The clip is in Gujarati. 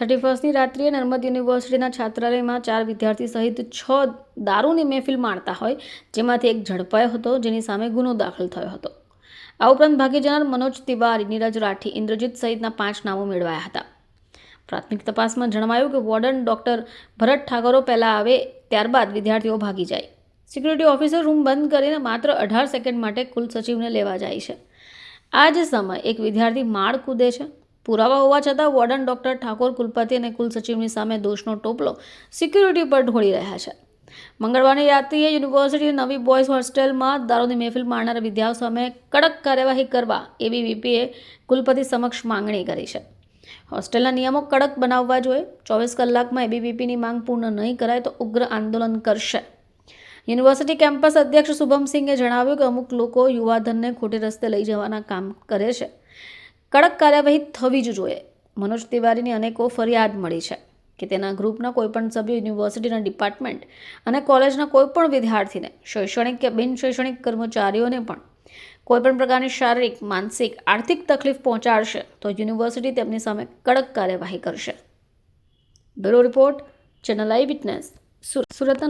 થર્ટી ફર્સ્ટની રાત્રિએ નર્મદ યુનિવર્સિટીના છાત્રાલયમાં ચાર વિદ્યાર્થી સહિત છ દારૂની મહેફિલ માણતા હોય, જેમાંથી એક ઝડપાયો હતો, જેની સામે ગુનો દાખલ થયો હતો. આ ઉપરાંત ભાગી જનાર મનોજ તિવારી, નીરજ રાઠી, ઇન્દ્રજીત સહિતના પાંચ નામો મેળવાયા હતા. પ્રાથમિક તપાસમાં જણાવાયું કે વોર્ડન ડૉક્ટર ભરત ઠાકોરો પહેલાં આવે, ત્યારબાદ વિદ્યાર્થીઓ ભાગી જાય. સિક્યુરિટી ઓફિસર રૂમ બંધ કરીને માત્ર અઢાર સેકન્ડ માટે કુલ સચિવને લેવા જાય છે. આ જ સમય એક વિદ્યાર્થી માળ કૂદે છે. પુરાવા હોવા છતાં વોર્ડન ડોક્ટર ઠાકોર કુલપતિ અને કુલ સચિવની સામે દોષનો ટોપલો સિક્યુરિટી પર ઢોળી રહ્યા છે. મંગળવારની રાત્રિએ યુનિવર્સિટીની નવી બોયઝ હોસ્ટેલમાં દારૂની મહેફિલ માણનારા વિદ્યાર્થીઓ સામે કડક કાર્યવાહી કરવા એબીવીપીએ કુલપતિ સમક્ષ માંગણી કરી છે. હોસ્ટેલના નિયમો કડક બનાવવા જોઈએ. ચોવીસ કલાકમાં એબીવીપીની માંગ પૂર્ણ નહીં કરાય તો ઉગ્ર આંદોલન કરશે. યુનિવર્સિટી કેમ્પસ અધ્યક્ષ શુભમસિંહે જણાવ્યું કે અમુક લોકો યુવાધનને ખોટે રસ્તે લઈ જવાના કામ કરે છે. કડક કાર્યવાહી થવી જ જોઈએ. મનોજ તિવારીની અનેકો ફરિયાદ મળી છે કે તેના ગ્રુપના કોઈપણ સભ્ય યુનિવર્સિટીના ડિપાર્ટમેન્ટ અને કોલેજના કોઈપણ વિદ્યાર્થીને શૈક્ષણિક કે બિન શૈક્ષણિક કર્મચારીઓને પણ કોઈપણ પ્રકારની શારીરિક, માનસિક, આર્થિક તકલીફ પહોંચાડશે તો યુનિવર્સિટી તેમની સામે કડક કાર્યવાહી કરશે. Bureau report, channel eye witness, Surat.